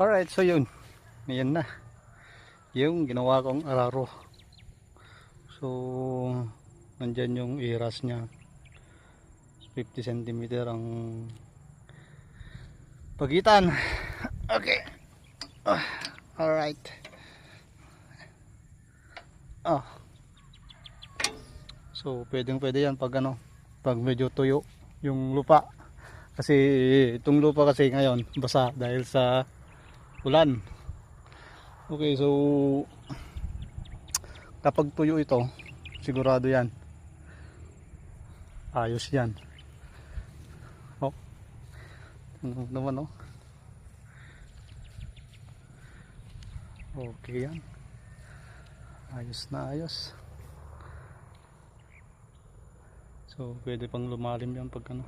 Alright, so yun. Ayan na. Yung ginawa kong araro. So, nandyan yung iras niya. 50 cm ang pagitan. Okay. Ah, alright. Ah. So, pwedeng pwede yan pag ano, pag medyo tuyo yung lupa. Kasi itong lupa kasi ngayon basa dahil sa ulan. Okay, so kapag tuyo ito, sigurado yan. Ayos yan. Oh. Naman oh. Okay yan. Ayos na ayos. So, pwede pang lumalim yan pag ano.